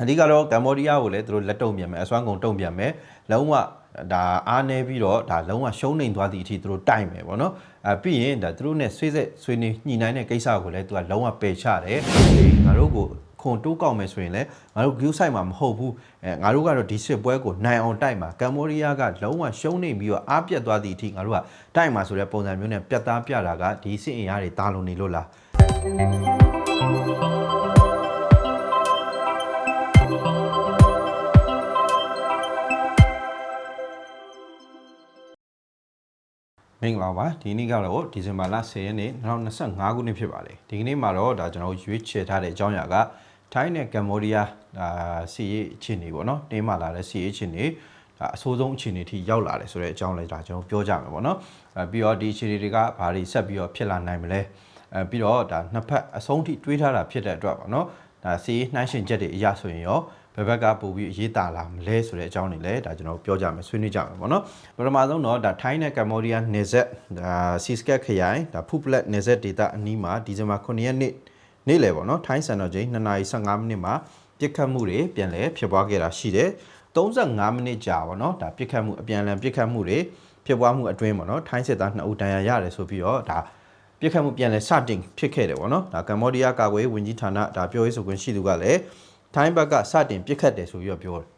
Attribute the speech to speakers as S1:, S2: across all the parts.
S1: အဓိကတော့ကမ္ဘောဒီးယားကိုလည်းသူတို့လက်တုံပြန်မယ်အစွမ်းကုန်တုံပြန်မယ်လုံးဝဒါအားနေပြီးတော့ဒါလုံးဝရှုံးနေသွားသည့်အထိသူတို့တိုက်မယ်ပေါ့နော်အဲပြီးရင်ဒါသူတို့နဲ့ဆွေးဆက်ဆွေးနေညှိနှိုင်းတဲ့ကိစ္စကိုလည်းသူကလုံးဝပယ်ချတယ်ဒီငါတို့ကိုခွန်တိုးကောက်မယ်ဆိုရင်လည်းငါတို့ view site မှာမဟုတ်ဘူးအဲငါတို့ကတော့ဒီစစ်ပွဲကိုနိုင်အောင်တိုက်မှာကမ္ဘောဒီးယားကလုံးဝရှုံးနေပြီးတော့အားပြတ်သွားသည့်အထိငါတို့ကတိုက်မှာဆိုတဲ့ပုံစံမျိုးနဲ့ပြတ်သားပြတာကဒီစစ်အင်အားတွေတာလုံနေလို့လား မင်္ဂလာပါဒီနေ့ကတော့ဒီဇင်ဘာလ10ရက်နေ့2025ခုနှစ်ဖြစ်ပါတယ်ဒီကနေ့မှာတော့ဒါကျွန်တော်တို့ရွေးချယ်ထားတဲ့အကြောင်းအရာကထိုင်းနဲ့ကမ္ဘောဒီးယားဒါစီရေးအခြေအနေပေါ့နော်တင်းမာလာတဲ့စီရေးအခြေအနေဒါအဆိုးဆုံးအခြေအနေထိရောက်လာတယ်ဆိုတဲ့အကြောင်းလေးဒါကျွန်တော်ပြောကြမယ်ပေါ့နော်အဲပြီးတော့ဒီအခြေအနေတွေကဘာတွေဆက်ပြီးတော့ဖြစ်လာနိုင်မလဲအဲပြီးတော့ဒါနှစ်ဖက်အဆုံးထိတွေးထားတာဖြစ်တဲ့အတွက်ပေါ့နော်ဒါစီရေးနှိုင်းရှင်ချက်တွေအရာဆိုရင်ရော ဘယ်ဘက်ကပို့ပြီးအရေးတာလာမလဲဆိုတဲ့အကြောင်းတွေလည်းဒါကျွန်တော်ပြောကြမယ်ဆွေးနွေးကြမယ်ပေါ့နော်ပထမဆုံးတော့ဒါထိုင်းနဲ့ကမ္ဘောဒီးယားနေဆက်ဒါစီစကက်ခရိုင်ဒါဖူပလက်နေဆက်ဒေတာအနီးမှာဒီဇင်ဘာ9ရက်နေ့နေ့လယ်ပေါ့နော်ထိုင်းစံတော်ချိန်2:15မိနစ်မှာပြစ်ခတ်မှုတွေပြန်လည်ဖြစ်ပွားခဲ့တာရှိတယ်35မိနစ်ကြာပေါ့နော်ဒါပြစ်ခတ်မှုအပြန်အလှန်ပြစ်ခတ်မှုတွေဖြစ်ပွားမှုအတွင်းပေါ့နော်ထိုင်းစစ်သား2ဦးတန်ရာရတယ်ဆိုပြီးတော့ဒါပြစ်ခတ်မှုပြန်လဲစတင်ဖြစ်ခဲ့တယ်ပေါ့နော်ဒါကမ္ဘောဒီးယားကာကွယ်ရေးဝန်ကြီးဌာနဒါပြောရေးဆိုခွင့်ရှိသူကလည်း ထိုင်းဘက်ကစတင်ပြစ်ခတ်တယ်ဆိုပြီးတော့ပြောတယ်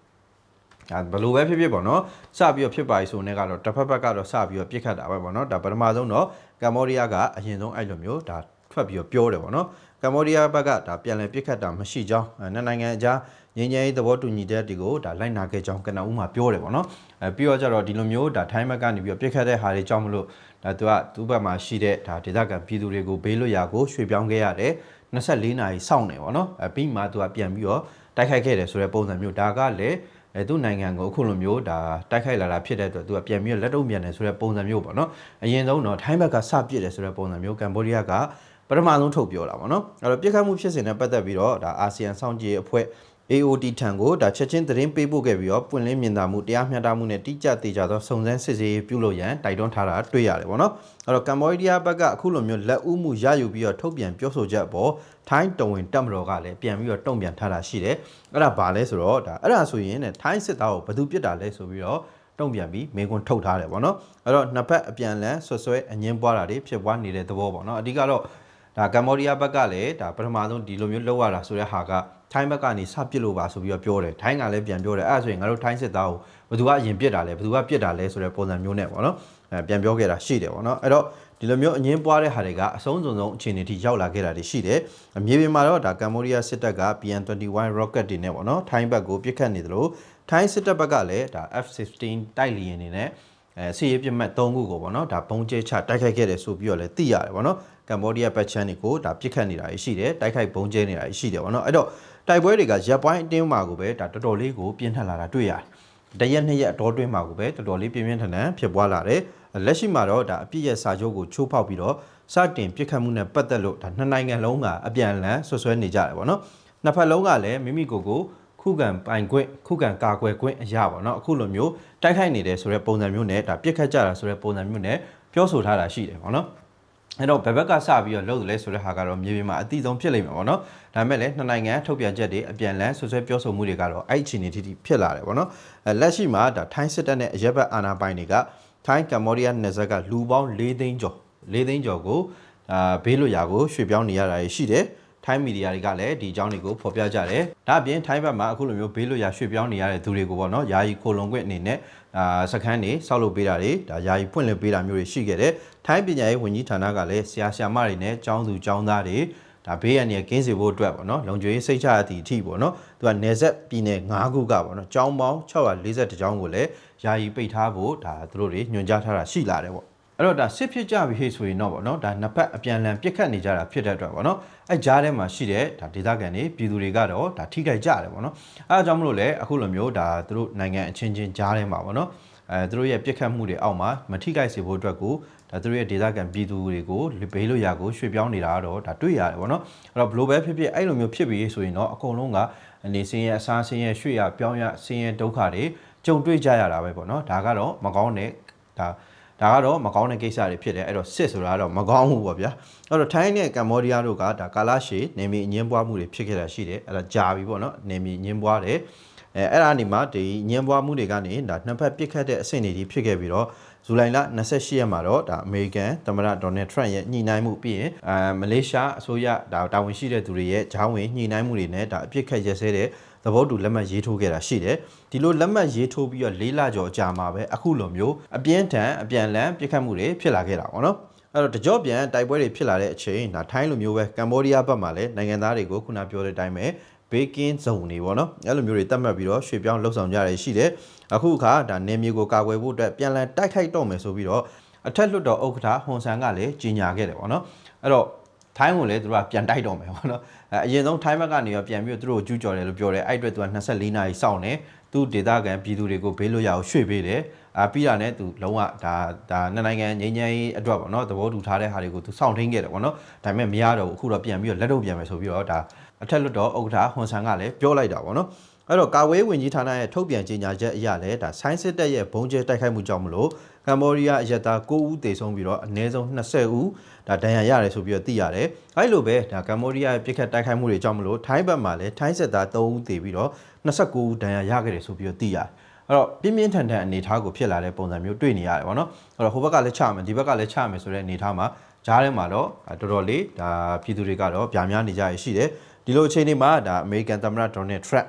S1: ဒါဘယ်လိုပဲဖြစ်ဖြစ်ပေါ့နော်စပြီးတော့ဖြစ်ပါ E ဆိုနေကတော့တစ်ဖက်ဘက်ကတော့စပြီးတော့ပြစ်ခတ်တာပဲပေါ့နော်ဒါပထမဆုံးတော့ကမ္ဘောဒီးယားကအရင်ဆုံးအဲ့လိုမျိုးဒါထွက်ပြီးတော့ပြောတယ်ပေါ့နော်ကမ္ဘောဒီးယားဘက်ကဒါပြန်လည်ပြစ်ခတ်တာမရှိကြောင်းအဲနှစ်နိုင်ငံအကြားငြိမ်းချမ်းရေးသဘောတူညီတဲ့ဒီကိုဒါလိုက်နာခဲ့ကြောင်းကနဦးမှာပြောတယ်ပေါ့နော်အဲပြီးတော့ကျတော့ဒီလိုမျိုးဒါထိုင်းဘက်ကနေပြီးတော့ပြစ်ခတ်တဲ့ဟာတွေကြောင့်မလို့ဒါသူကသူ့ဘက်မှာရှိတဲ့ဒါဒေသခံပြည်သူတွေကိုဘေးလွတ်ရာကိုရွှေ့ပြောင်းခဲ့ရတယ် 24နာရီစောင့်နေပေါ့နော်အဲပြီးမှသူကပြန်ပြီးတော့တိုက်ခိုက်ခဲ့တယ်ဆိုတဲ့ပုံစံမျိုးဒါကလည်းအဲသူ့နိုင်ငံကိုအခုလိုမျိုးဒါတိုက်ခိုက်လာတာဖြစ်တဲ့အတွက်သူကပြန်ပြီးလက်တုံ့ပြန်တယ်ဆိုတဲ့ပုံစံမျိုးပေါ့နော်အရင်ဆုံးတော့ထိုင်းဘက်ကစပစ်တယ်ဆိုတဲ့ပုံစံမျိုးကမ္ဘောဒီးယားကပထမဆုံးထုတ်ပြောတာပေါ့နော်အဲ့တော့ပြစ်ခတ်မှုဖြစ်စဉ်နဲ့ပတ်သက်ပြီးတော့ဒါအာဆီယံစောင့်ကြည့်ရေးအဖွဲ့ AOT ထံကိုဒါချက်ချင်းသတင်းပေးပို့ခဲ့ပြီးတော့ပွင့်လင်းမြင်သာမှုတရားမျှတမှုနဲ့တိကျသေးကြသောစုံစမ်းစစ်ဆေးရေးပြုလုပ်ရန်တိုက်တွန်းထားတာတွေ့ရတယ်ပေါ့နော်အဲ့တော့ကမ္ဘောဒီးယားဘက်ကအခုလိုမျိုးလက်ဦးမှုရယူပြီးတော့ထုတ်ပြန်ပြောဆိုချက်အပေါ်ထိုင်းတဝင်တက်မတော်ကလည်းပြန်ပြီးတော့တုံ့ပြန်ထားတာရှိတယ်အဲ့ဒါဘာလဲဆိုတော့ဒါအဲ့ဒါဆိုရင်ねထိုင်းစစ်သားကိုဘယ်သူပြစ်တာလဲဆိုပြီးတော့တုံ့ပြန်ပြီးမင်းကွန်းထုတ်ထားတယ်ပေါ့နော်အဲ့တော့နှစ်ဖက်အပြန်လန်ဆွဆွဲအငင်းပွားတာတွေဖြစ်ပွားနေတဲ့သဘောပေါ့နော်အဓိကတော့ ဒါကမ္ဘောဒီးယားဘက်ကလည်းဒါပထမဆုံးဒီလိုမျိုးလောက်ရတာဆိုတဲ့ဟာကထိုင်းဘက်ကနေစပစ်လို့ပါဆိုပြီးတော့ပြောတယ်ထိုင်းကလည်းပြန်ပြောတယ်အဲ့ဒါဆိုရင်ငါတို့ထိုင်းစစ်သားကိုဘယ်သူကအရင်ပစ်တာလဲဘယ်သူကပစ်တာလဲဆိုတဲ့ပုံစံမျိုးနဲ့ပေါ့နော်အဲပြန်ပြောခဲ့တာရှိတယ်ပေါ့နော်အဲ့တော့ဒီလိုမျိုးအငင်းပွားတဲ့ဟာတွေကအဆုံးစုံဆုံးအခြေအနေထိရောက်လာခဲ့တာတွေရှိတယ်အမြေပြင်မှာတော့ဒါကမ္ဘောဒီးယားစစ်တပ်က PN21 rocket တွေနဲ့ပေါ့နော်ထိုင်းဘက်ကိုပစ်ခတ်နေသလိုထိုင်းစစ်တပ်ဘက်ကလည်းဒါ F16 တိုက်လီယဉ်တွေနဲ့ အဲစီရေးပြတ်မှတ်၃ခုကိုပေါ့နော်ဒါဘုံကျဲချတိုက်ခိုက်ခဲ့တယ်ဆိုပြီးတော့လည်းသိရတယ်ပေါ့နော်ကမ္ဘောဒီးယားဘက်ချမ်းတွေကိုဒါပြစ်ခတ်နေတာရှိတယ်တိုက်ခိုက်ဘုံကျဲနေတာရှိတယ်ပေါ့နော်အဲ့တော့တိုက်ပွဲတွေကရပ်ပိုင်းအတင်းမှာကိုပဲဒါတော်တော်လေးကိုပြင်းထန်လာတာတွေ့ရတယ်တရက်နှစ်ရက်အတော်တွင်းမှာကိုပဲတော်တော်လေးပြင်းပြင်းထန်ထန်ဖြစ်ပွားလာတယ်လက်ရှိမှာတော့ဒါအပြည့်ရဲ့စာချုပ်ကိုချိုးဖောက်ပြီးတော့စတင်ပြစ်ခတ်မှုနဲ့ပတ်သက်လို့ဒါနှစ်နိုင်ငံလုံးကအပြန်အလှန်ဆွဆွဲနေကြတယ်ပေါ့နော်နှစ်ဖက်လုံးကလည်းမိမိကိုယ်ကို ခုခံပိုင်ခွင့်ခုခံကာကွယ်ခွင့်အရာပေါ့နော်အခုလိုမျိုးတိုက်ခိုက်နေတယ်ဆိုတဲ့ပုံစံမျိုးနဲ့ဒါပြစ်ခတ်ကြတာဆိုတဲ့ပုံစံမျိုးနဲ့ပြောဆိုထားတာရှိတယ်ပေါ့နော်အဲ့တော့ဘယ်ဘက်ကစပြီးတော့လုပ်တယ်လဲဆိုတဲ့ဟာကတော့မြေပြင်မှာအတိအဆုံးဖြစ်လိမ့်မယ်ပေါ့နော်ဒါပေမဲ့လည်းနှစ်နိုင်ငံထုတ်ပြန်ချက်တွေအပြန်လန်းဆွဆွဲပြောဆိုမှုတွေကတော့အဲ့အခြေအနေထိထိဖြစ်လာတယ်ပေါ့နော်အဲလက်ရှိမှာဒါထိုင်းစစ်တပ်နဲ့အရက်ဘက်အာဏာပိုင်တွေကထိုင်းကမ္ဘောဒီးယားနယ်စပ်ကလူပေါင်း၄သိန်းကျော်၄သိန်းကျော်ကိုအာဘေးလွတ်ရာကိုရွှေ့ပြောင်းနေရတာရှိတယ် ထိုင်းမီဒီယာတွေကလည်းဒီအကြောင်းတွေကိုဖော်ပြကြတယ်။ဒါအပြင်ထိုင်းဘက်မှာအခုလိုမျိုးဘေးလွတ်ရာရွှေ့ပြောင်းနေရတဲ့သူတွေကိုပေါ့နော်ယာယီခိုလုံခွင့်အနေနဲ့အာစခန်းတွေဆောက်လုပ်ပေးတာတွေဒါယာယီဖွင့်လှစ်ပေးတာမျိုးတွေရှိခဲ့တယ်။ထိုင်းပညာရေးဝန်ကြီးဌာနကလည်းဆရာဆရာမတွေနဲ့ကျောင်းသူကျောင်းသားတွေဒါဘေးရန်ရဲ့ကင်းစေဖို့အတွက်ပေါ့နော်လုံခြုံရေးစိတ်ချအသည့်အထိပေါ့နော်သူကနေဆက်ပြည်နယ်၅ခုကပေါ့နော်ကျောင်းပေါင်း640ကျောင်းကိုလည်းယာယီပိတ်ထားဖို့ဒါသူတို့တွေညွှန်ကြားထားတာရှိလာတယ်ပေါ့ အဲ့တော့ဒါစစ်ဖြစ်ကြပြီဟေ့ဆိုရင်တော့ဗောနော်ဒါနှစ်ဖက်အပြန်အလှန်ပြစ်ခတ်နေကြတာဖြစ်တဲ့အတွက်ဗောနော်အဲကြားထဲမှာရှိတဲ့ဒါဒေသခံတွေပြည်သူတွေကတော့ဒါထိခိုက်ကြတယ်ဗောနော်အဲအကြောင်းမလို့လဲအခုလိုမျိုးဒါသူတို့နိုင်ငံအချင်းချင်းကြားထဲမှာဗောနော်အဲသူတို့ရဲ့ပြစ်ခတ်မှုတွေအောက်မှာမထိခိုက်စေဖို့အတွက်ကိုဒါသူတို့ရဲ့ဒေသခံပြည်သူတွေကိုဘေးလို့ရာကိုရွှေ့ပြောင်းနေတာတော့ဒါတွေ့ရတယ်ဗောနော်အဲ့တော့ဘလို့ပဲဖြစ်ဖြစ်အဲ့လိုမျိုးဖြစ်ပြီးဆိုရင်တော့အကုန်လုံးကနေစင်းရဲ့အစားစင်းရဲ့ရွှေ့ရပြောင်းရစင်းရဲ့ဒုက္ခတွေကြုံတွေ့ကြရတာပဲဗောနော်ဒါကတော့မကောင်းတဲ့ဒါ ဒါဒါကတော့မကောင်းတဲ့ကိစ္စတွေဖြစ်တယ်အဲ့တော့စစ်ဆိုတာကတော့မကောင်းဘူးပေါ့ဗျာအဲ့တော့ထိုင်းနဲ့ကမ္ဘောဒီးယားတို့ကဒါကာလရှည်နေမီအငင်းပွားမှုတွေဖြစ်ခဲ့တာရှိတယ်အဲ့ဒါကြာပြီပေါ့နော်နေမီအငင်းပွားတယ်အဲအဲ့ဒါနေမှာဒီအငင်းပွားမှုတွေကနေဒါနှစ်ဖက်ပြစ်ခတ်တဲ့အဆင့်တွေကြီးဖြစ်ခဲ့ပြီးတော့ဇူလိုင်လ28ရက်မှာတော့ဒါအမေရိကန်သမ္မတဒေါ်နယ်ထရန့်ရဲ့ညှိနှိုင်းမှုပြီးရင်အာမလေးရှားအစိုးရဒါတာဝန်ရှိတဲ့သူတွေရဲ့ဂျောင်းဝင်ညှိနှိုင်းမှုတွေနဲ့ဒါအပြစ်ခတ်ရက်စဲတဲ့ သဘောတူလက်မှတ်ရေးထိုးခဲ့တာရှိတယ်ဒီလိုလက်မှတ်ရေးထိုးပြီးတော့လေးလကျော်ကြာမှာပဲအခုလိုမျိုးအပြင်းထန်အပြန်လန်ပြစ်ခတ်မှုတွေဖြစ်လာခဲ့တာပေါ့နော်အဲ့တော့တကြော့ပြန်တိုက်ပွဲတွေဖြစ်လာတဲ့အချိန်ဒါထိုင်းလိုမျိုးပဲကမ္ဘောဒီးယားဘက်မှာလည်းနိုင်ငံသားတွေကိုခုနပြောတဲ့အတိုင်းပဲဘေးကင်းဇုံတွေပေါ့နော်အဲ့လိုမျိုးတွေတတ်မှတ်ပြီးတော့ရွှေ့ပြောင်းလှုပ်ဆောင်ကြရရှိတယ်အခုအခါဒါနေမျိုးကိုကာကွယ်ဖို့အတွက်ပြန်လည်တိုက်ခိုက်တော့မယ်ဆိုပြီးတော့အထက်လွှတ်တော်ဥက္ကဋ္ဌဟွန်ဆန်ကလည်းကြီးညာခဲ့တယ်ပေါ့နော်အဲ့တော့ ထိုင်းကိုလည်းသူတို့ကပြန်တိုက်တော့မယ်ပေါ့နော်အဲအရင်ဆုံးထိုင်းဘက်ကနေရောပြန်ပြီးတော့သူတို့ကိုကျူးကျော်တယ်လို့ပြောတယ်အဲ့အတွက်သူက24နာရီစောင့်နေသူဒေသခံပြည်သူတွေကိုဘေးလွတ်ရာကိုရွှေ့ပေးတယ်အာပြီးတာနဲ့သူလုံးဝဒါဒါနှစ်နိုင်ငံငြိမ်းချမ်းရေးအတွက်ပေါ့နော်သဘောတူထားတဲ့ဟာတွေကိုသူစောင့်ထိန်ခဲ့တယ်ပေါ့နော်ဒါပေမဲ့မရတော့ဘူးအခုတော့ပြန်ပြီးတော့လက်တော့ပြန်မယ်ဆိုပြီးတော့ဒါအထက်လွတ်တော်ဥက္ကဋ္ဌဟွန်ဆန်ကလည်းပြောလိုက်တာပေါ့နော် အဲ့တော့ကာဝေးဝင်ကြီးဌာနရဲ့ထုတ်ပြန်ကြေညာချက်အရလည်းဒါဆိုင်းစစ်တပ်ရဲ့ဘုံကျဲတိုက်ခိုက်မှုကြောင့်မလို့ကမ္ဘောဒီးယားအရက်သား9ဦးသေဆုံးပြီးတော့အနည်းဆုံး20ဦးဒါဒဏ်ရာရတယ်ဆိုပြီးတော့သိရတယ်။အဲ့လိုပဲဒါကမ္ဘောဒီးယားရဲ့ပြစ်ခတ်တိုက်ခိုက်မှုတွေကြောင့်မလို့ထိုင်းဘက်မှာလည်းထိုင်းစစ်သား3ဦးသေပြီးတော့29ဦးဒဏ်ရာရခဲ့တယ်ဆိုပြီးတော့သိရတယ်။အဲ့တော့ပြင်းပြင်းထန်ထန်အနေအထားကိုဖြစ်လာတဲ့ပုံစံမျိုးတွေ့နေရတယ်ပေါ့နော်။အဲ့တော့ဟိုဘက်ကလည်းချမယ်ဒီဘက်ကလည်းချမယ်ဆိုတဲ့အနေအထားမှာကြားထဲမှာတော့တော်တော်လေးဒါပြည်သူတွေကတော့ဗျာများနေကြရရှိတယ်။ဒီလိုအချိန်တွေမှာဒါအမေရိကန်သမ္မတဒေါ်နယ်ထရန့်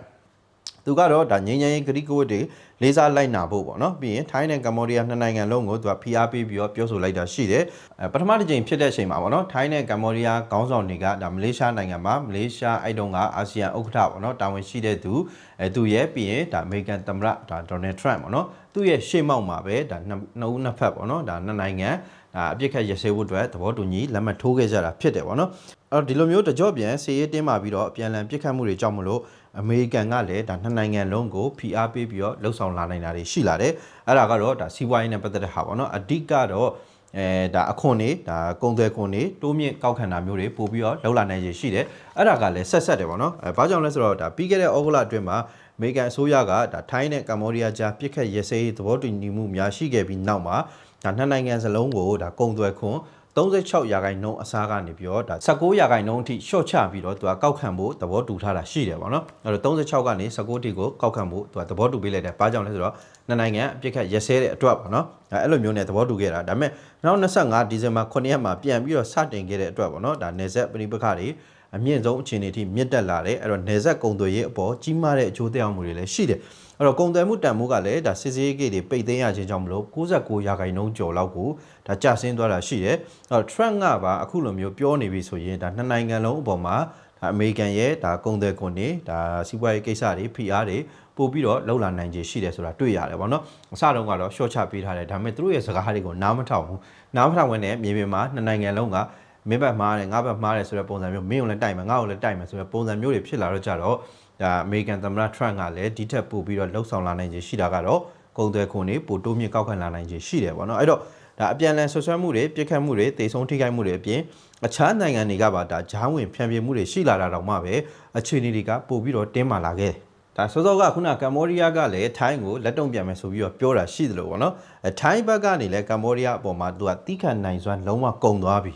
S1: သူကတော့ဒါငင်းငင်းဂရိကဝတ်တွေလေးစားလိုက်နာဖို့ပေါ့နော်ပြီးရင်ထိုင်းနဲ့ကမ္ဘောဒီးယားနှစ်နိုင်ငံလုံးကိုသူကဖိအားပေးပြီးတော့ပြောဆိုလိုက်တာရှိတယ်အဲပထမတစ်ကြိမ်ဖြစ်တဲ့အချိန်မှာပေါ့နော်ထိုင်းနဲ့ကမ္ဘောဒီးယားခေါင်းဆောင်တွေကဒါမလေးရှားနိုင်ငံမှာမလေးရှားအဲ့တုန်းကအာဆီယံဥက္ကဋ္ဌပေါ့နော်တာဝန်ရှိတဲ့သူအဲသူရဲ့ပြီးရင်ဒါအမေရိကန်သမ္မတဒါဒေါ်နယ်ထရန့်ပေါ့နော်သူ့ရဲ့ရှေ့မောက်မှာပဲဒါနှစ်ဦးနှစ်ဖက်ပေါ့နော်ဒါနှစ်နိုင်ငံဒါအပြစ်ခတ်ရစဲဖို့အတွက်သဘောတူညီလက်မှတ်ထိုးခဲ့ကြတာဖြစ်တယ်ပေါ့နော်အဲ့တော့ဒီလိုမျိုးတကြော့ပြန်စီရေးတင်းမာပြီးတော့အပြန်အလှန်ပြစ်ခတ်မှုတွေကြောင့်မလို့ အမေရိကန်ကလည်းဒါနှစ်နိုင်ငံလုံးကိုဖိအားပေးပြီးတော့လှုပ်ဆောင်လာနိုင်တာတွေရှိလာတယ်အဲ့ဒါကတော့ဒါစီးပွားရေးနဲ့ပတ်သက်တဲ့ဟာပေါ့နော်အဓိကတော့အဲဒါအခွန်နေဒါကုန်သွယ်ခွန်နေတိုးမြင့်ကောက်ခံတာမျိုးတွေပို့ပြီးတော့လှုပ်လာနိုင်ရရှိတယ်အဲ့ဒါကလည်းဆက်ဆက်တယ်ပေါ့နော်အဲဘာကြောင့်လဲဆိုတော့ဒါပြီးခဲ့တဲ့ဩဂုတ်လအတွင်းမှာအမေရိကန်အစိုးရကဒါထိုင်းနဲ့ကမ္ဘောဒီးယားကြားပြစ်ခတ်ရစဲရေးသဘောတူညီမှုများရှိခဲ့ပြီးနောက်မှာဒါနှစ်နိုင်ငံစလုံးကိုဒါကုန်သွယ်ခွန် 36ရာခိုင်နှုန်းအစားကနေပြီးတော့ဒါ19ရာခိုင်နှုန်းအထိရှော့ချပြီးတော့သူကကောက်ခံဖို့သဘောတူထားတာရှိတယ်ပေါ့နော်အဲ့တော့36ကနေ19တိကိုကောက်ခံဖို့သူကသဘောတူပေးလိုက်တယ်ဘာကြောင့်လဲဆိုတော့နှစ်နိုင်ငံအပြစ်ခတ်ရက်စဲတဲ့အတွက်ပေါ့နော်အဲ့လိုမျိုးနဲ့သဘောတူခဲ့တာဒါပေမဲ့2025ဒီဇင်ဘာ9ရက်မှာပြန်ပြီးတော့စတင်ခဲ့တဲ့အတွက်ပေါ့နော်ဒါနေဆက်ပရိပခတွေအမြင့်ဆုံးအခြေအနေအထိမြင့်တက်လာတယ်အဲ့တော့နေဆက်ကုံသွေးရေးအပေါ်ကြီးမားတဲ့အကျိုးသက်ရောက်မှုတွေလည်းရှိတယ် အဲ့တော့ကုန်သွယ်မှုတန်ဖိုးကလည်းဒါစစ်စေးဂိတ်တွေပိတ်သိမ်းရခြင်းကြောင့်မလို့69ရာခိုင်နှုန်းကျော်လောက်ကိုဒါကျဆင်းသွားတာရှိတယ်အဲ့တော့ Trump ကပါအခုလိုမျိုးပြောနေပြီဆိုရင်ဒါနှစ်နိုင်ငံလုံးအပေါ်မှာဒါအမေရိကန်ရဲ့ဒါကုန်သွယ်ခွန်တွေဒါစီးပွားရေးကိစ္စတွေ PR တွေပို့ပြီးတော့လှုပ်လာနိုင်ခြေရှိတယ်ဆိုတာတွေ့ရတယ်ဗောနော်အစတုန်းကတော့ short ချပေးထားတယ်ဒါပေမဲ့သူတို့ရဲ့စကားတွေကိုနားမထောင်ဘူးနားမထောင်ဝင်တဲ့မြေပြင်မှာနှစ်နိုင်ငံလုံးကမင်းဘက်မှားတယ်ငါဘက်မှားတယ်ဆိုတဲ့ပုံစံမျိုးမင်းကိုလည်းတိုက်မယ်ငါ့ကိုလည်းတိုက်မယ်ဆိုတဲ့ပုံစံမျိုးတွေဖြစ်လာတော့ကြတော့ ဒါအမေရိကန်သမ္မတထရန့်ကလည်းဒီထက်ပိုပြီးတော့လှုပ်ဆောင်လာနိုင်ခြေရှိတာကတော့ကုန်သွယ်ခွန်တွေပိုတိုးမြင့်ကောက်ခံလာနိုင်ခြေရှိတယ်ဗောနော်အဲ့တော့ဒါအပြန်အလှန်ဆွဆွဲမှုတွေပြစ်ခတ်မှုတွေတေဆုံးထိခိုက်မှုတွေအပြင်အခြားနိုင်ငံတွေကပါဒါဂျားဝင်ဖြန့်ပြမှုတွေရှိလာတာတော့မှပဲအခြေအနေတွေကပိုပြီးတော့တင်းမာလာခဲ့တယ်ဒါစောစောကခုနကမ္ဘောဒီးယားကလည်းထိုင်းကိုလက်တုံပြန်မယ်ဆိုပြီးတော့ပြောတာရှိတယ်လို့ပေါ့နော်အဲထိုင်းဘက်ကနေလည်းကမ္ဘောဒီးယားအပေါ်မှာသူကတိခတ်နိုင်စွမ်းလုံးဝကုံသွားပြီ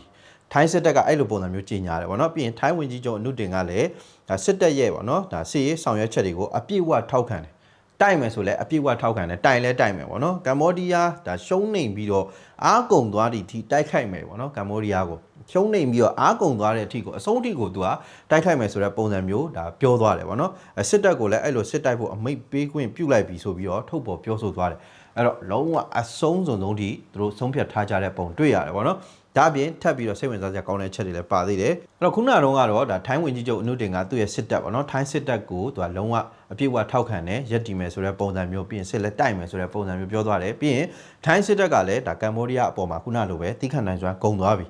S1: ထိုင်းစစ်တပ်ကအဲ့လိုပုံစံမျိုးကြီးညာတယ်ပေါ့နော်ပြီးရင်ထိုင်းဝင်ကြီးချုပ်အနုတင်ကလည်းဒါစစ်တပ်ရဲ့ပေါ့နော်ဒါစီရေးဆောင်ရွက်ချက်တွေကိုအပြည့်အဝထောက်ခံတယ်တိုက်မယ်ဆိုလဲအပြည့်အဝထောက်ခံတယ်တိုင်လဲတိုင်မယ်ပေါ့နော်ကမ္ဘောဒီးယားဒါရှုံးနေပြီးတော့အားကုံသွားသည့်အထိတိုက်ခိုက်မယ်ပေါ့နော်ကမ္ဘောဒီးယားကိုရှုံးနေပြီးတော့အားကုံသွားတဲ့အထိကိုအဆုံးအထိကိုသူကတိုက်ခိုက်မယ်ဆိုတဲ့ပုံစံမျိုးဒါပြောသွားတယ်ပေါ့နော်စစ်တပ်ကိုလည်းအဲ့လိုစစ်တိုက်ဖို့အမိတ်ပေးခွင့်ပြုလိုက်ပြီဆိုပြီးတော့ထုတ်ပေါ်ပြောဆိုသွားတယ်အဲ့တော့လုံးဝအဆုံးစုံဆုံးထိသူတို့ဆုံးဖြတ်ထားကြတဲ့ပုံတွေ့ရတယ်ပေါ့နော် ဒါအပြင်ထပ်ပြီးတော့စိတ်ဝင်စားစရာကောင်းတဲ့ချက်တွေလည်းပါသေးတယ်အဲ့တော့ခုနကတော့ကတော့ဒါထိုင်းဝင်ကြီးချုပ်အနုတင်ကသူ့ရဲ့စစ်တပ်ပေါ့နော်ထိုင်းစစ်တပ်ကိုသူကလုံးဝအပြည့်အဝထောက်ခံတယ်ရက်တီမယ်ဆိုတဲ့ပုံစံမျိုးပြီးရင်စစ်လက်တိုက်မယ်ဆိုတဲ့ပုံစံမျိုးပြောသွားတယ်ပြီးရင်ထိုင်းစစ်တပ်ကလည်းဒါကမ္ဘောဒီးယားအပေါ်မှာခုနလိုပဲတိခတ်နိုင်စွာကုန်သွားပြီ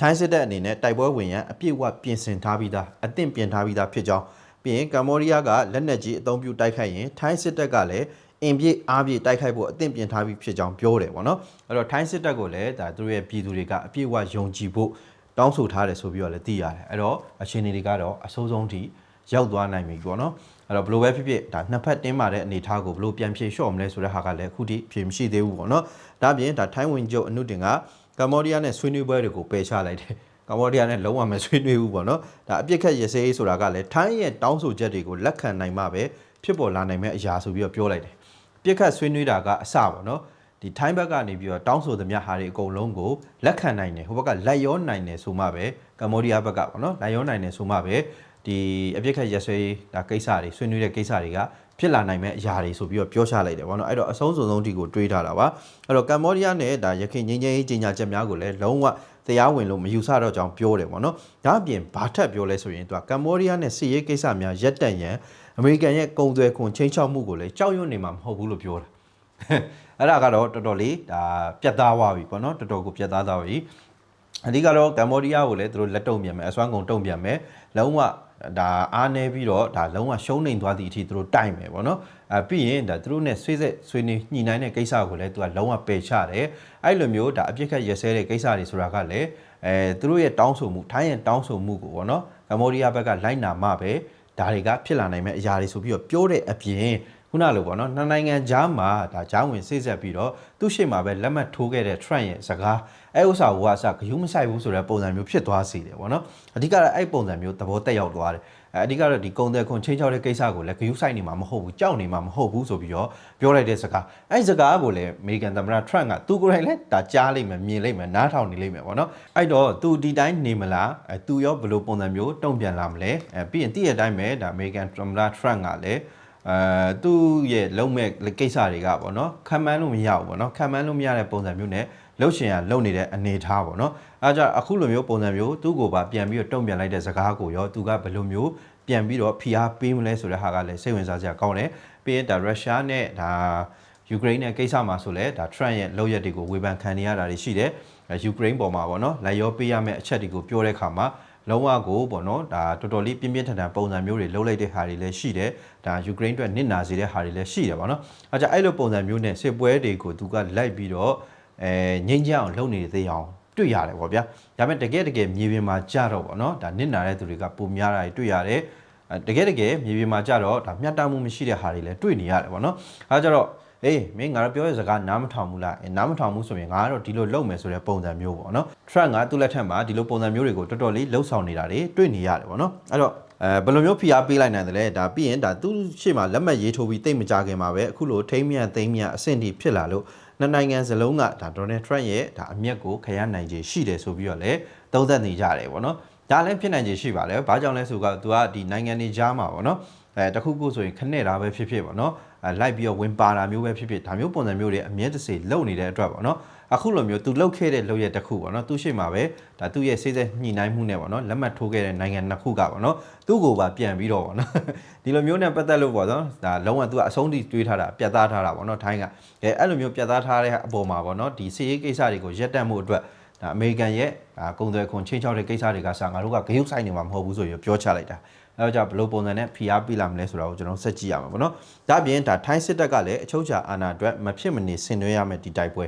S1: ထိုင်းစစ်တပ်အနေနဲ့တိုက်ပွဲဝင်ရန်အပြည့်အဝပြင်ဆင်ထားပြီးသားအသင့်ပြင်ထားပြီးသားဖြစ်ကြောင်းပြီးရင်ကမ္ဘောဒီးယားကလက်နက်ကြီးအသုံးပြုတိုက်ခိုက်ရင်ထိုင်းစစ်တပ်ကလည်း အင်ပြည့်အားပြည့်တိုက်ခိုက်ဖို့အသင့်ပြင်ထားပြီးဖြစ်ကြောင်းပြောတယ်ပေါ့နော်အဲ့တော့ထိုင်းစစ်တပ်ကိုလည်းဒါသူတို့ရဲ့ပြည်သူတွေကအပြည့်အဝယုံကြည်ဖို့တောင်းဆိုထားတယ်ဆိုပြီးတော့လည်းသိရတယ်အဲ့တော့အရှင်တွေကတော့အဆိုးဆုံးထိရောက်သွားနိုင်ပြီပေါ့နော်အဲ့တော့ဘယ်လိုပဲဖြစ်ဖြစ်ဒါနှစ်ဖက်တင်းမာတဲ့အနေအထားကိုဘယ်လိုပြန်ဖြေလျှော့မလဲဆိုတဲ့ဟာကလည်းအခုထိဖြေမရှိသေးဘူးပေါ့နော်ဒါအပြင်ဒါထိုင်းဝင်ချုပ်အနုတင်ကကမ္ဘောဒီးယားနဲ့ဆွေးနွေးပွဲတွေကိုပယ်ချလိုက်တယ်ကမ္ဘောဒီးယားနဲ့လုံးဝမဆွေးနွေးဘူးပေါ့နော်ဒါအပြစ်ခတ်ရစေးဆိုတာကလည်းထိုင်းရဲ့တောင်းဆိုချက်တွေကိုလက်ခံနိုင်မှပဲဖြစ်ပေါ်လာနိုင်မဲ့အရာဆိုပြီးတော့ပြောလိုက်တယ် ပြစ်ခတ်ဆွေးနွေးတာကအစပေါ့နော်ဒီထိုင်းဘက်ကနေပြီးတော့တောင်းဆိုသမျှဟာတွေအကုန်လုံးကိုလက်ခံနိုင်တယ်ဟိုဘက်ကလက်ရောနိုင်တယ်ဆိုမှပဲကမ္ဘောဒီးယားဘက်ကပေါ့နော်လက်ရောနိုင်တယ်ဆိုမှပဲဒီအပြစ်ခတ်ရစေးဒါကိစ္စတွေဆွေးနွေးတဲ့ကိစ္စတွေကဖြစ်လာနိုင်မဲ့အရာတွေဆိုပြီးတော့ပြောချလိုက်တယ်ပေါ့နော်အဲ့တော့အဆုံးစုံဆုံးဒီကိုတွေးထားတာပါအဲ့တော့ကမ္ဘောဒီးယားနဲ့ဒါရခိုင်ငင်းငင်းရေးကြီးညာချက်များကိုလည်းလုံးဝတရားဝင်လို့မယူဆတော့ကြောင်းပြောတယ်ပေါ့နော်ဒါအပြင်ဘာထက်ပြောလဲဆိုရင်သူကကမ္ဘောဒီးယားနဲ့စစ်ရေးကိစ္စများရက်တန့်ရန် အမေရိကန်ရဲ့ကုန်သွယ်ခွန်ချင်းချောက်မှုကိုလည်းကြောက်ရွံ့နေမှာမဟုတ်ဘူးလို့ပြောတာအဲ့ဒါကတော့တော်တော်လေးဒါပြတ်သားသွားပြီပေါ့နော်တော်တော်ကိုပြတ်သားသွားပြီအဓိကတော့ကမ္ဘောဒီးယားကိုလည်းသူတို့လက်တုံပြန်မယ်အစွမ်းကုန်တုံပြန်မယ်လုံးဝဒါအားနေပြီးတော့ဒါလုံးဝရှုံးနေသွားသည့်အထိသူတို့တိုက်မယ်ပေါ့နော်အဲပြီးရင်ဒါသူတို့နဲ့ဆွေးဆက်ဆွေးနေညှိနှိုင်းတဲ့ကိစ္စကိုလည်းသူကလုံးဝပယ်ချတယ်အဲ့လိုမျိုးဒါအပြစ်ခတ်ရစဲတဲ့ကိစ္စတွေဆိုတာကလည်းအဲသူတို့ရဲ့တောင်းဆိုမှုထိုင်းရဲ့တောင်းဆိုမှုကိုပေါ့နော်ကမ္ဘောဒီးယားဘက်ကလိုက်နာမှပဲ ဒါတွေကဖြစ်လာနိုင်မဲ့အရာတွေဆိုပြီးတော့ပြောတဲ့အပြင်ခုနလိုပေါ့နော်နှစ်နိုင်ငံကြားမှာဒါကြားဝင်စိတ်ဆက်ပြီးတော့သူ့ရှေ့မှာပဲလက်မှတ်ထိုးခဲ့တဲ့ Trump ရဲ့စကားအဲဥစ္စာကိုကအစဂယုမဆိုင်ဘူးဆိုတဲ့ပုံစံမျိုးဖြစ်သွားစေတယ်ပေါ့နော်အဓိကတော့အဲ့ပုံစံမျိုးသဘောတက်ရောက်သွားတယ် အဲအဓိကတော့ဒီကုံတဲ့ခွန်ချင်းချောက်တဲ့ကိစ္စကိုလည်းဂယုဆိုင်နေမှာမဟုတ်ဘူးကြောက်နေမှာမဟုတ်ဘူးဆိုပြီးတော့ပြောလိုက်တဲ့စကားအဲ့စကားကိုလည်းအမေရိကန်သမ္မတ Trump ကသူကိုယ်တိုင်လည်းဒါကြားလိမ့်မယ်မြင်လိမ့်မယ်နားထောင်နေလိမ့်မယ်ပေါ့နော်အဲ့တော့သူဒီတိုင်းနေမလားအဲသူရောဘယ်လိုပုံစံမျိုးတုံ့ပြန်လာမလဲအဲပြီးရင်တည့်ရတိုင်းပဲဒါအမေရိကန်သမ္မတ Trump ကလည်းအဲသူ့ရဲ့လုံမဲ့ကိစ္စတွေကပေါ့နော်ခံမှန်းလို့မရဘူးပေါ့နော်ခံမှန်းလို့မရတဲ့ပုံစံမျိုးနဲ့လှုပ်ရှင်ရလှုပ်နေတဲ့အနေအထားပေါ့နော် အဲကြအခုလိုမျိုးပုံစံမျိုးသူ့ကိုပါပြန်ပြီးတော့တုံ့ပြန်လိုက်တဲ့စကားကိုရောသူကဘယ်လိုမျိုးပြန်ပြီးတော့ဖိအားပေးမလဲဆိုတဲ့ဟာကလည်းစိတ်ဝင်စားစရာကောင်းတယ်ပြီးရင်ဒါရုရှားနဲ့ဒါယူကရိန်းနဲ့ကိစ္စမှာဆိုလဲဒါ Trump ရဲ့လုပ်ရက်တွေကိုဝေဖန်ခံနေရတာတွေရှိတယ်ယူကရိန်းပေါ်မှာပေါ့နော်လိုက်ရောပေးရမယ့်အချက်တွေကိုပြောတဲ့အခါမှာလုံးဝကိုပေါ့နော်ဒါတော်တော်လေးပြင်းပြင်းထန်ထန်ပုံစံမျိုးတွေလှုပ်လိုက်တဲ့ဟာတွေလည်းရှိတယ်ဒါယူကရိန်းအတွက်နစ်နာစေတဲ့ဟာတွေလည်းရှိတယ်ပေါ့နော်အဲကြအဲ့လိုပုံစံမျိုးနဲ့စစ်ပွဲတွေကိုသူကလိုက်ပြီးတော့အဲငိမ့်ကြအောင်လုပ်နေသေးအောင် တွေ့ရတယ်ပေါ့ဗျာဒါပေမဲ့တကယ်တကယ်မြေပြင်မှာကြတော့ပေါ့နော်ဒါနစ်နာတဲ့သူတွေကပုံများတာတွေ့ရတယ်တကယ်တကယ်မြေပြင်မှာကြတော့ဒါမျှတမှုမရှိတဲ့ဟာတွေလည်းတွေ့နေရတယ်ပေါ့နော်အဲကြတော့အေးမင်းငါတို့ပြောတဲ့စကားနားမထောင်ဘူးလားနားမထောင်ဘူးဆိုရင်ငါကတော့ဒီလိုလုပ်မယ်ဆိုတဲ့ပုံစံမျိုးပေါ့နော် Trump ကသူ့လက်ထက်မှာဒီလိုပုံစံမျိုးတွေကိုတော်တော်လေးလှုပ်ဆောင်နေတာတွေတွေ့နေရတယ်ပေါ့နော်အဲ့တော့အဲဘယ်လိုမျိုးဖိအားပေးလိုက်နိုင်တယ်လဲဒါပြီးရင်ဒါသူ့ရှေ့မှာလက်မှတ်ရေးထိုးပြီးတိတ်မကြခင်မှာပဲအခုလိုထိမ့်မြန်သိမ့်မြန်အဆင့်ထိဖြစ်လာလို့ နှစ်နိုင်ငံစလုံးကဒါဒေါ်နယ်ထရန့်ရဲ့ဒါအမျက်ကိုခရမ်းနိုင်ခြေရှိတယ်ဆိုပြီးတော့လည်းသုံးသပ်နေကြတယ်ပေါ့နော်ဒါလည်းဖြစ်နိုင်ခြေရှိပါလေဘာကြောင့်လဲဆိုတော့သူကဒီနိုင်ငံတွေကြားမှာပေါ့နော်အဲတခုခုဆိုရင်ခနဲ့တာပဲဖြစ်ဖြစ်ပေါ့နော်အဲလိုက်ပြီးတော့ဝင်ပါတာမျိုးပဲဖြစ်ဖြစ်ဒါမျိုးပုံစံမျိုးတွေအမြဲတစေလုံနေတဲ့အတွက်ပေါ့နော် အခုလိုမျိုးသူလှုပ်ခဲ့တဲ့လှုပ်ရက်တစ်ခုပေါ့နော်သူရှိမှာပဲဒါသူ့ရဲ့စိတ်သက်ညှိနှိုင်းမှုနဲ့ပေါ့နော်လက်မှတ်ထိုးခဲ့တဲ့နိုင်ငံနှစ်ခုကပေါ့နော်သူ့ကိုပါပြန်ပြီးတော့ပေါ့နော်ဒီလိုမျိုးနဲ့ပတ်သက်လို့ပေါ့နော်ဒါလုံးဝသူကအဆုံးထိတွေးထားတာပြတ်သားထားတာပေါ့နော်ထိုင်းကအဲအဲ့လိုမျိုးပြတ်သားထားတဲ့အပေါ်မှာပေါ့နော်ဒီစီရေးကိစ္စတွေကိုရက်တက်မှုအတွက်ဒါအမေရိကန်ရဲ့ဒါကုန်သွယ်ခွန်ချင်းချောက်တဲ့ကိစ္စတွေကစငါတို့ကဂရုစိုက်နေမှာမဟုတ်ဘူးဆိုပြီးပြောချလိုက်တာအဲတော့じゃဘလို့ပုံစံနဲ့ဖိအားပေးလာမလဲဆိုတာကိုကျွန်တော်ဆက်ကြည့်ရမှာပေါ့နော်ဒါပြင်ဒါထိုင်းစစ်တပ်ကလည်းအချုပ်ချာအာဏာအတွက်မဖြစ်မနေဆင်နွှဲရမယ်ဒီတိုက်ပွဲ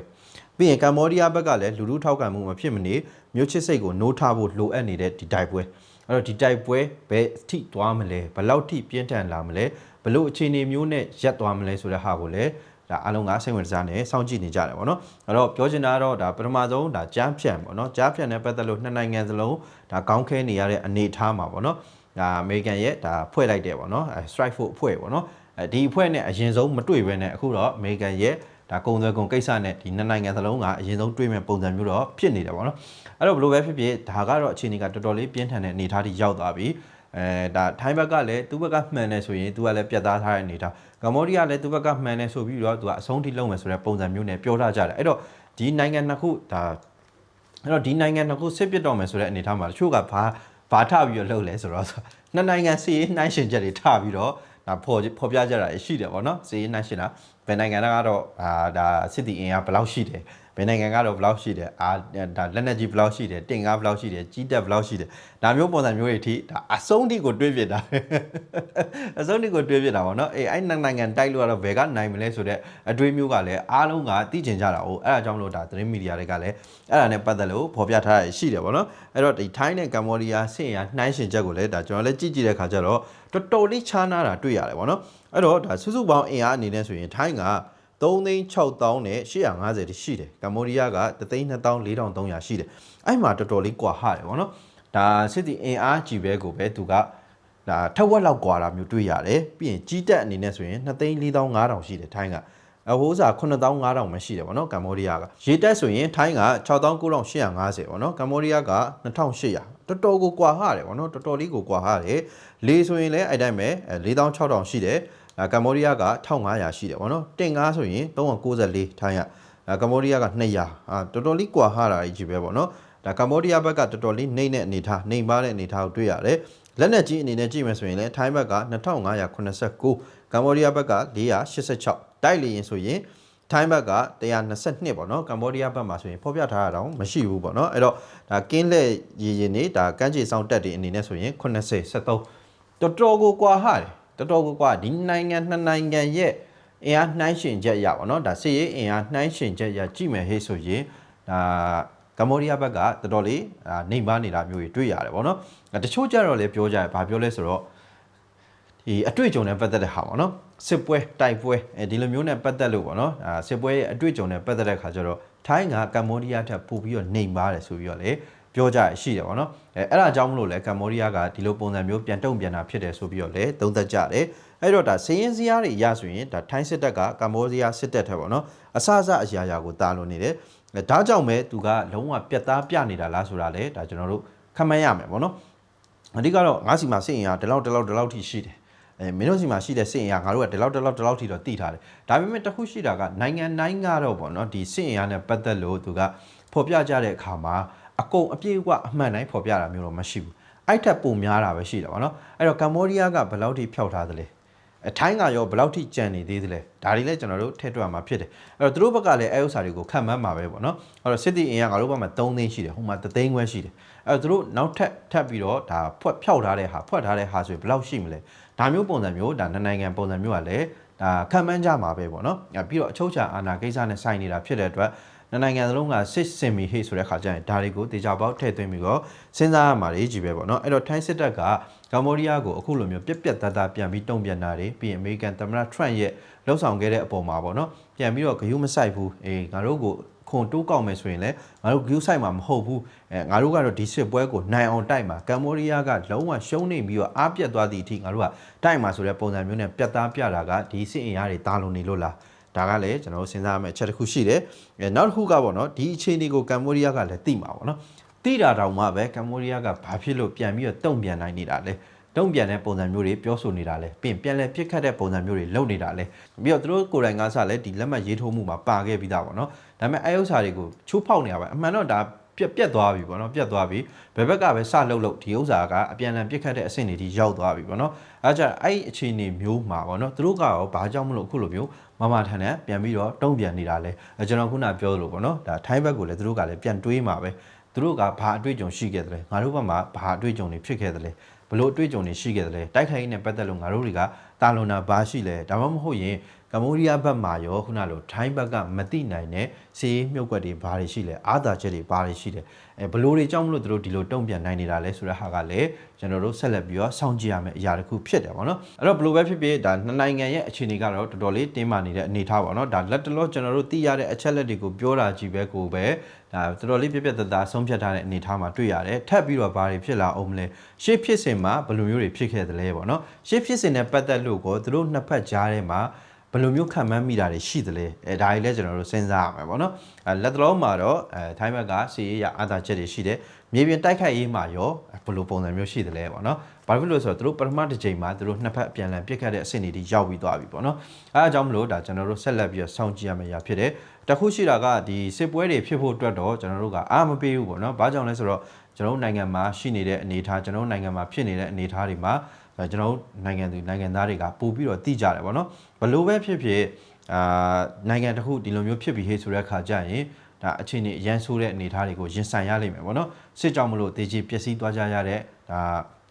S1: ပြီးရင်ကမ္ဘောဒီးယားဘက်ကလည်းလူလူထောက်ခံမှုမဖြစ်မနေမြို့ချစ်စိတ်ကိုနိုးထဖို့လိုအပ်နေတဲ့ဒီတိုက်ပွဲအဲ့တော့ဒီတိုက်ပွဲဘယ်အထိသွားမလဲဘယ်လောက်ထိပြင်းထန်လာမလဲဘလို့အခြေအနေမျိုးနဲ့ရက်သွားမလဲဆိုတဲ့ဟာကိုလည်းဒါအားလုံးကစိတ်ဝင်စားနေစောင့်ကြည့်နေကြတယ်ပေါ့နော်အဲ့တော့ပြောချင်တာကတော့ဒါပထမဆုံးဒါကြားဖြန့်ပေါ့နော်ကြားဖြန့်နဲ့ပတ်သက်လို့နှစ်နိုင်ငံစလုံးဒါကောင်းခဲနေရတဲ့အနေအထားမှာပေါ့နော်ဒါအမေရိကန်ရဲ့ဒါဖွဲ့လိုက်တယ်ပေါ့နော်အဲ strike force အဖွဲ့ပေါ့နော်အဲဒီအဖွဲ့နဲ့အရင်ဆုံးမတွေ့ဘဲနဲ့အခုတော့အမေရိကန်ရဲ့ ဒါကုံသွယ်ကုံကိစ္စနဲ့ဒီနှစ်နိုင်ငံစလုံးကအရင်ဆုံးတွေ့မဲ့ပုံစံမျိုးတော့ဖြစ်နေတယ်ပေါ့နော်အဲ့တော့ဘယ်လိုပဲဖြစ်ဖြစ်ဒါကတော့အခြေအနေကတော်တော်လေးပြင်းထန်တဲ့အနေအထားထိရောက်သွားပြီအဲဒါထိုင်းဘက်ကလည်းသူ့ဘက်ကမှန်တယ်ဆိုရင်သူကလည်းပြတ်သားထားတဲ့အနေအထားကမ္ဘောဒီးယားလည်းသူ့ဘက်ကမှန်တယ်ဆိုပြီးတော့သူကအဆုံးထိလုပ်မယ်ဆိုတဲ့ပုံစံမျိုးနဲ့ပြောထားကြတယ်အဲ့တော့ဒီနိုင်ငံနှစ်ခုဒါအဲ့တော့ဒီနိုင်ငံနှစ်ခုစစ်ပစ်တော့မယ်ဆိုတဲ့အနေအထားမှာတချို့ကဘာဘာထပြီးတော့လှုပ်လဲဆိုတော့နှစ်နိုင်ငံစီးနှိုင်းရှင်ချက်တွေထပြီးတော့ဒါဖော်ဖော်ပြကြတာရှိတယ်ပေါ့နော်စီးနှိုင်းရှင်တာ ဘယ်နိုင်ငံကတော့အာဒါစစ်တီအင်အားဘယ်လောက်ရှိတယ် ဘယ်နိုင်ငံကတော့ဘယ်လောက်ရှိတယ်အာဒါလက်နက်ကြီးဘယ်လောက်ရှိတယ်တင်ကားဘယ်လောက်ရှိတယ်ကြီးတက်ဘယ်လောက်ရှိတယ်ဒါမျိုးပုံစံမျိုးတွေအထိဒါအဆုံးထိကိုတွေးပြတာအဆုံးထိကိုတွေးပြတာပေါ့နော်အေးအဲ့နိုင်ငံတိုက်လို့ကတော့ဘယ်ကနိုင်မလဲဆိုတော့အတွေးမျိုးကလည်းအားလုံးကသိကျင်ကြတာ哦အဲ့ဒါကြောင့်လို့ဒါသတင်းမီဒီယာတွေကလည်းအဲ့ဒါနဲ့ပတ်သက်လို့ဖော်ပြထားရရှိတယ်ပေါ့နော်အဲ့တော့ဒီထိုင်းနဲ့ကမ္ဘောဒီးယားဆင်ရနှိုင်းရှင်ချက်ကိုလည်းဒါကျွန်တော်လည်းကြည့်ကြည့်တဲ့ခါကျတော့တော်တော်လေးခြားနာတာတွေ့ရတယ်ဗောနော်အဲ့တော့ဒါစုစုပေါင်းအင်အားအနေနဲ့ဆိုရင်ထိုင်းက 3သိန်း6000နဲ့850တိရှိတယ်ကမ္ဘောဒီးယားက3သိန်း2400ရှိတယ်အဲ့မှာတော်တော်လေးကွာဟတယ်ဗောနော်ဒါစစ်တီအင်အားကြီးပဲကိုပဲသူကဒါထက်ဝက်လောက်ကွာတာမျိုးတွေ့ရတယ်ပြီးရင်ကြီးတက်အနေနဲ့ဆိုရင်2သိန်း4500ရှိတယ်ထိုင်းကအဟိုးစာ9500မှရှိတယ်ဗောနော်ကမ္ဘောဒီးယားကရေတက်ဆိုရင်ထိုင်းက6950ဗောနော်ကမ္ဘောဒီးယားက2800တော်တော်ကိုကွာဟတယ်ဗောနော်တော်တော်လေးကိုကွာဟတယ်လေဆိုရင်လည်းအဲ့တိုင်းပဲ4600ရှိတယ် ကမ္ဘောဒီးယားက1500ရှိတယ်ဗောနော်တင်ကားဆိုရင်394ထိုင်းကကမ္ဘောဒီးယားက200အာတော်တော်လေးကွာဟတာကြီးပဲဗောနော်ဒါကမ္ဘောဒီးယားဘက်ကတော်တော်လေးနှိမ့်တဲ့အနေထားနှိမ်ပါတဲ့အနေထားကိုတွေ့ရတယ်လက်နက်ကြီးအနေနဲ့ကြည့်မယ်ဆိုရင်လည်းထိုင်းဘက်က2589ကမ္ဘောဒီးယားဘက်က486တိုက်လေရင်ဆိုရင်ထိုင်းဘက်က122ပေါ့နော်ကမ္ဘောဒီးယားဘက်မှာဆိုရင်ဖော်ပြထားတာတော့မရှိဘူးပေါ့နော်အဲ့တော့ဒါကင်းလက်ရည်ရင်နေဒါကမ်းခြေဆောင်တက်တွေအနေနဲ့ဆိုရင်80 73တော်တော်ကိုကွာဟတယ် တော်တော်ကိုကွာဒီနိုင်ငံနှစ်နိုင်ငံရဲ့အင်အားနှိုင်းရှင်ချက်ရပါတော့ဒါစစ်ရေးအင်အားနှိုင်းရှင်ချက်ရကြည့်မယ်ဟေ့ဆိုရင်ဒါကမ္ဘောဒီးယားဘက်ကတော်တော်လေးနှိမ်ပါနေတာမျိုးတွေတွေ့ရတယ်ဗောနော်တချို့ကြတော့လည်းပြောကြတယ်ဘာပြောလဲဆိုတော့ဒီအတွေ့အကြုံနဲ့ပတ်သက်တဲ့ဟာပေါ့နော်စစ်ပွဲတိုက်ပွဲအဲဒီလိုမျိုးနဲ့ပတ်သက်လို့ပေါ့နော်အာစစ်ပွဲရဲ့အတွေ့အကြုံနဲ့ပတ်သက်တဲ့ခါကျတော့ထိုင်းကကမ္ဘောဒီးယားထက်ပိုပြီးတော့နှိမ်ပါတယ်ဆိုပြီးတော့လေ ပြောကြရရှိတယ်ပေါ့နော်အဲအဲ့ဒါကြောင့်မလို့လဲကမ္ဘောဒီးယားကဒီလိုပုံစံမျိုးပြန်တုံ့ပြန်တာဖြစ်တယ်ဆိုပြီးတော့လေသုံးသပ်ကြတယ်အဲ့တော့ဒါစည်ရင်စရာတွေရဆိုရင်ဒါထိုင်းစစ်တပ်ကကမ္ဘောဒီးယားစစ်တပ်ထက်ပေါ့နော်အဆအဆအရာရာကိုတာလို့နေတယ်ဒါကြောင့်ပဲသူကလုံးဝပြတ်သားပြနေတာလားဆိုတာလေဒါကျွန်တော်တို့ခမှန်းရမယ်ပေါ့နော်အဓိကတော့ငါးစီမှာစစ်ရင်ကဒီလောက်ဒီလောက်ဒီလောက်ထိရှိတယ်အဲမင်းတို့စီမှာရှိတဲ့စစ်အင်အားငါတို့ကဒီလောက်ဒီလောက်ဒီလောက်ထိတော့တည်ထားတယ်ဒါပေမဲ့တခုရှိတာကနိုင်ငံတိုင်းကတော့ပေါ့နော်ဒီစစ်အင်အားနဲ့ပတ်သက်လို့သူကဖော်ပြကြတဲ့အခါမှာ အကုန်အပြည့်အဝအမှန်တိုင်းဖော်ပြတာမျိုးတော့မရှိဘူးအဲ့ထက်ပုံများတာပဲရှိတယ်ပေါ့နော်အဲ့တော့ကမ္ဘောဒီးယားကဘယ်လောက်ထိဖျောက်ထားသလဲအထိုင်းကရောဘယ်လောက်ထိကြံနေသေးသလဲဒါတွေလည်းကျွန်တော်တို့ထည့်တွက်မှာဖြစ်တယ်အဲ့တော့သူတို့ဘက်ကလည်းအဲဥစ္စာတွေကိုခံမှန်းမှာပဲပေါ့နော်အဲ့တော့စစ်တီအင်ကငါတို့ဘက်မှာ3သိန်းရှိတယ်ဟိုမှာ3သိန်းခွဲရှိတယ်အဲ့တော့သူတို့နောက်ထပ်ထပ်ပြီးတော့ဒါဖွက်ဖျောက်ထားတဲ့ဟာဖွက်ထားတဲ့ဟာဆိုရင်ဘယ်လောက်ရှိမလဲဒါမျိုးပုံစံမျိုးဒါနိုင်ငံပုံစံမျိုးကလည်းဒါခံမှန်းကြမှာပဲပေါ့နော်ပြီးတော့အချုပ်ချာအာဏာကိစ္စနဲ့ဆိုင်နေတာဖြစ်တဲ့အတွက် နိုင်ငံသလုံးကစစ်စင်မီဟိတ်ဆိုတဲ့ခါကျရင်ဒါတွေကိုတေချာပေါက်ထည့်သွင်းပြီးတော့စဉ်းစားရမှာတွေကြီးပဲပေါ့နော်အဲ့တော့ထိုင်းစစ်တပ်ကကမ္ဘောဒီးယားကိုအခုလိုမျိုးပြက်ပြက်သားသားပြန်ပြီးတုံ့ပြန်တာတွေပြီးရင်အမေရိကန်သမ္မတထရန့်ရဲ့လှုပ်ဆောင်ခဲ့တဲ့အပေါ်မှာပေါ့နော်ပြန်ပြီးတော့ဂယုမဆိုင်ဘူးအေးငါတို့ကိုခွန်တိုးကောက်မယ်ဆိုရင်လည်းငါတို့ view site မှာမဟုတ်ဘူးအဲငါတို့ကတော့ဒီစစ်ပွဲကိုနိုင်အောင်တိုက်မှာကမ္ဘောဒီးယားကလုံးဝရှုံးနေပြီးတော့အားပြတ်သွားသည့်အထိငါတို့ကတိုက်မှာဆိုတဲ့ပုံစံမျိုးနဲ့ပြတ်သားပြတာကဒီစစ်အင်အားတွေတာလုံနေလို့လား ဒါကလည်းကျွန်တော်တို့စဉ်းစားရမယ့်အချက်တစ်ခုရှိတယ်အဲနောက်တစ်ခုကပေါ့နော်ဒီအခြေအနေကိုကမ္ဘောဒီးယားကလည်းသိမှာပေါ့နော်သိတာတောင်မှပဲကမ္ဘောဒီးယားကဘာဖြစ်လို့ပြန်ပြီးတော့တုံ့ပြန်နိုင်နေတာလဲတုံ့ပြန်တဲ့ပုံစံမျိုးတွေပြောဆိုနေတာလဲပြင်ပြန်လဲပြစ်ခတ်တဲ့ပုံစံမျိုးတွေလုပ်နေတာလဲပြီးတော့သူတို့ကိုယ်တိုင်ကစလဲဒီလက်မှတ်ရေးထိုးမှုမှာပါခဲ့ပြီးသားပေါ့နော်ဒါပေမဲ့အဲဥစ္စာတွေကိုချိုးဖောက်နေရပါအမှန်တော့ဒါပြက်ပြက်သွားပြီပေါ့နော်ပြက်သွားပြီဘယ်ဘက်ကပဲစလှုပ်လှုပ်ဒီဥစ္စာကအပြန်လန်ပြစ်ခတ်တဲ့အဆင့်တွေထိရောက်သွားပြီပေါ့နော်အဲကြအဲ့ဒီအခြေအနေမျိုးမှာပေါ့နော်သူတို့ကရောဘာကြောင့်မလို့အခုလိုမျိုးမမထန်နဲ့ပြန်ပြီးတော့တုံ့ပြန်နေတာလဲကျွန်တော်ခုနပြောလို့ပေါ့နော်ဒါထိုင်းဘက်ကိုလည်းသူတို့ကလည်းပြန်တွေးမှာပဲသူတို့ကဘာအတွေ့အကြုံရှိခဲ့တယ်လဲငါတို့ဘက်မှာဘာအတွေ့အကြုံတွေဖြစ်ခဲ့တယ်လဲဘလို့အတွေ့အကြုံတွေရှိခဲ့တယ်လဲတိုက်ခိုက်ရေးနဲ့ပတ်သက်လို့ငါတို့တွေကတာလွန်တာဘာရှိလဲဒါမှမဟုတ်ရင် ကမ္ဘောဒီးယားဘက်မှာရောခုနလိုထိုင်းဘက်ကမတိနိုင်တဲ့စီးရေးမြုပ်ကွက်တွေဘာတွေရှိလဲအာသာချက်တွေဘာတွေရှိတယ်အဲဘလို့တွေကြောင့်မလို့တို့ဒီလိုတုံ့ပြန်နိုင်နေတာလဲဆိုတဲ့ဟာကလည်းကျွန်တော်တို့ဆက်လက်ပြီးတော့စောင့်ကြည့်ရမယ့်အရာတစ်ခုဖြစ်တယ်ပေါ့နော်အဲ့တော့ဘလို့ပဲဖြစ်ဖြစ်ဒါနှစ်နိုင်ငံရဲ့အခြေအနေကတော့တော်တော်လေးတင်းမာနေတဲ့အနေအထားပေါ့နော်ဒါလက်တလောကျွန်တော်တို့သိရတဲ့အချက်လက်တွေကိုပြောတာကြည့်ပဲကိုပဲဒါတော်တော်လေးပြပြတသားဆုံးဖြတ်ထားတဲ့အနေအထားမှာတွေ့ရတယ်ထပ်ပြီးတော့ဘာတွေဖြစ်လာအောင်မလဲရှေ့ဖြစ်စဉ်မှာဘယ်လိုမျိုးတွေဖြစ်ခဲ့သလဲပေါ့နော်ရှေ့ဖြစ်စဉ်နဲ့ပတ်သက်လို့ကိုတို့နှစ်ဖက်ကြားထဲမှာ ဘယ်လိုမျိုးခံမှန်းမိတာတွေရှိသလဲအဲဒါကြီးလည်းကျွန်တော်တို့စဉ်းစားရမှာပေါ့နော်အဲလက်တလုံးမှာတော့အဲထိုင်းဘက်ကစီရေးရအာသာချက်တွေရှိတယ်မြေပြင်တိုက်ခိုက်ရေးမှာရောဘယ်လိုပုံစံမျိုးရှိသလဲပေါ့နော်ဘာဖြစ်လို့လဲဆိုတော့သူတို့ပထမတစ်ချိန်မှာသူတို့နှစ်ဖက်အပြန်အလှန်ပြစ်ခတ်တဲ့အဆင့်တွေထိရောက်ပြီးသွားပြီပေါ့နော်အဲအကြောင်းမလို့ဒါကျွန်တော်တို့ဆက်လက်ပြီးတော့စောင့်ကြည့်ရမယ့်အရာဖြစ်တယ်တခုရှိတာကဒီစစ်ပွဲတွေဖြစ်ဖို့အတွက်တော့ကျွန်တော်တို့ကအားမပေးဘူးပေါ့နော်ဘာကြောင့်လဲဆိုတော့ကျွန်တော်တို့နိုင်ငံမှာရှိနေတဲ့အနေအထားကျွန်တော်တို့နိုင်ငံမှာဖြစ်နေတဲ့အနေအထားတွေမှာ ကျွန်တော်တို့နိုင်ငံသူနိုင်ငံသားတွေကပို့ပြီးတော့သိကြတယ်ပေါ့နော်ဘလို့ပဲဖြစ်ဖြစ်အာနိုင်ငံတစ်ခုဒီလိုမျိုးဖြစ်ပြီးဟေးဆိုတဲ့အခါကျရင်ဒါအခြေအနေအရန်ဆိုးတဲ့အနေအထားတွေကိုရင်ဆိုင်ရလိမ့်မယ်ပေါ့နော်စစ်ကြောင့်မလို့ဒေကြီးပျက်စီးသွားကြရတဲ့ဒါ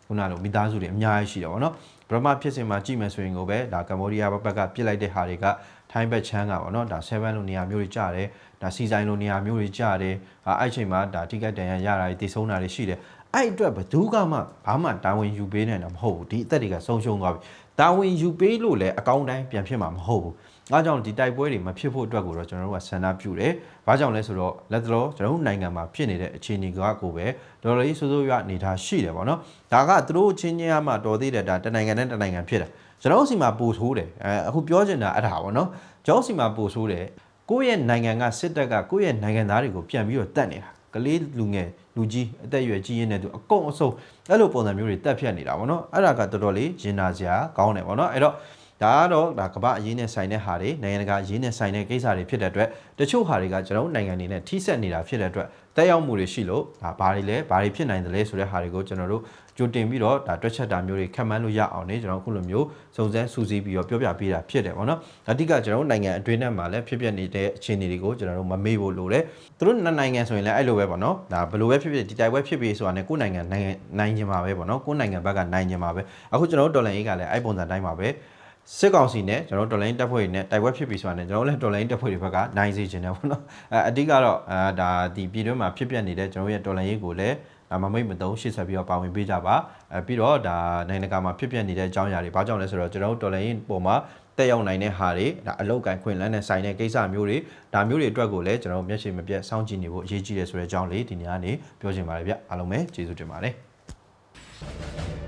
S1: ခုနလိုမိသားစုတွေအများကြီးရှိတယ်ပေါ့နော်ဗမာဖြစ်စဉ်မှာကြည့်မယ်ဆိုရင်ကိုပဲဒါကမ္ဘောဒီးယားဘက်ကပြစ်လိုက်တဲ့ဟာတွေကထိုင်းဘက်ချမ်းကပေါ့နော်ဒါ7လိုနေရာမျိုးတွေကြားတယ်ဒါစီဆိုင်လိုနေရာမျိုးတွေကြားတယ်အဲ့ချိန်မှာဒါတိကတ်တန်ရရတာတွေတည်ဆုံးတာတွေရှိတယ် အဲ့အတွက်ဘယ်သူကမှဘာမှတာဝန်ယူပေးနိုင်တာမဟုတ်ဘူးဒီအသက်တွေကဆုံးရှုံးသွားပြီတာဝန်ယူပေးလို့လည်းအကောင်းတိုင်းပြန်ဖြစ်မှာမဟုတ်ဘူးအားကြောင့်ဒီတိုက်ပွဲတွေမဖြစ်ဖို့အတွက်ကိုတော့ကျွန်တော်တို့ကဆန္ဒပြုတယ်။ဘာကြောင့်လဲဆိုတော့လက်တလောကျွန်တော်တို့နိုင်ငံမှာဖြစ်နေတဲ့အခြေအနေကကိုပဲဒေါ်လာကြီးစိုးစိုးရွအနေထားရှိတယ်ပေါ့နော်။ဒါကသူတို့ချင်းချင်းအမှတော်သေးတယ်ဒါတနိုင်ငံနဲ့တနိုင်ငံဖြစ်တယ်။ကျွန်တော်တို့စီမှာပို့ဆိုးတယ်။အဲအခုပြောချင်တာအဲ့ဒါပေါ့နော်။ကျွန်တော်စီမှာပို့ဆိုးတယ်။ကိုယ့်ရဲ့နိုင်ငံကစစ်တပ်ကကိုယ့်ရဲ့နိုင်ငံသားတွေကိုပြန်ပြီးတော့တတ်နေတာ။ ကလေးလူငယ်လူကြီးအသက်အရွယ်ကြီးရင်းတဲ့သူအကုန်အစုံအဲ့လိုပုံစံမျိုးတွေတက်ဖြတ်နေတာပေါ့နော်။အဲ့ဒါကတော်တော်လေးရင်နာစရာကောင်းတယ်ပေါ့နော်။အဲ့တော့ ဒါကတော့ဒါကမ္ဘာအရေးနဲ့ဆိုင်တဲ့ဟာတွေနိုင်ငံတကာအရေးနဲ့ဆိုင်တဲ့ကိစ္စတွေဖြစ်တဲ့အတွက်တချို့ဟာတွေကကျွန်တော်တို့နိုင်ငံတွေနဲ့ထိစပ်နေတာဖြစ်တဲ့အတွက်တက်ရောက်မှုတွေရှိလို့ဒါဘာတွေလဲဘာတွေဖြစ်နိုင်တယ်လဲဆိုတဲ့ဟာတွေကိုကျွန်တော်တို့ကြိုတင်ပြီးတော့ဒါတွက်ချက်တာမျိုးတွေခံမှန်းလို့ရအောင်နေကျွန်တော်အခုလိုမျိုးစုံစမ်းစူးစီးပြီးတော့ပြောပြပေးတာဖြစ်တယ်ပေါ့နော်အဓိကကျွန်တော်တို့နိုင်ငံအတွင်းထဲမှာလည်းဖြစ်ပျက်နေတဲ့အခြေအနေတွေကိုကျွန်တော်တို့မမေ့ဖို့လိုတယ်သူတို့နှစ်နိုင်ငံဆိုရင်လည်းအဲ့လိုပဲပေါ့နော်ဒါဘယ်လိုပဲဖြစ်ဖြစ်ဒီတိုက်ပွဲဖြစ်ပြီးဆိုတာနဲ့ကိုယ်နိုင်ငံနိုင်ငံနိုင်ခြင်းပါပဲပေါ့နော်ကိုယ်နိုင်ငံဘက်ကနိုင်ခြင်းပါပဲအခုကျွန်တော်တို့ဒေါ်လာရေးကလည်းအဲ့ပုံစံတိုင်းပါပဲ စစ်ကောင်စီနဲ့ကျွန်တော်တို့တော်လိုင်းတပ်ဖွဲ့တွေနဲ့တိုက်ပွဲဖြစ်ပြီးဆိုတာနဲ့ကျွန်တော်တို့လည်းတော်လိုင်းတပ်ဖွဲ့တွေဘက်ကနိုင်စေခြင်းတယ်ပေါ့နော်အဲအဓိကတော့အဲဒါဒီပြည်တွင်းမှာဖြစ်ပျက်နေတဲ့ကျွန်တော်တို့ရဲ့တော်လိုင်းရေးကိုလည်းဒါမမိတ်မသုံးရှေ့ဆက်ပြီးတော့ပါဝင်ပေးကြပါအဲပြီးတော့ဒါနိုင်ငံတကာမှာဖြစ်ပျက်နေတဲ့အကြောင်းအရာတွေဘာကြောင့်လဲဆိုတော့ကျွန်တော်တို့တော်လိုင်းရေးပုံမှာတက်ရောက်နိုင်တဲ့ဟာတွေဒါအလောက်ကန်ခွင့်လန်းနဲ့ဆိုင်တဲ့ကိစ္စမျိုးတွေဒါမျိုးတွေအတွက်ကိုလည်းကျွန်တော်တို့မျက်ခြေမပြတ်စောင့်ကြည့်နေဖို့အရေးကြီးတယ်ဆိုတဲ့အကြောင်းလေးဒီနေ့ကနေပြောချင်ပါတယ်ဗျအားလုံးပဲကျေးဇူးတင်ပါတယ်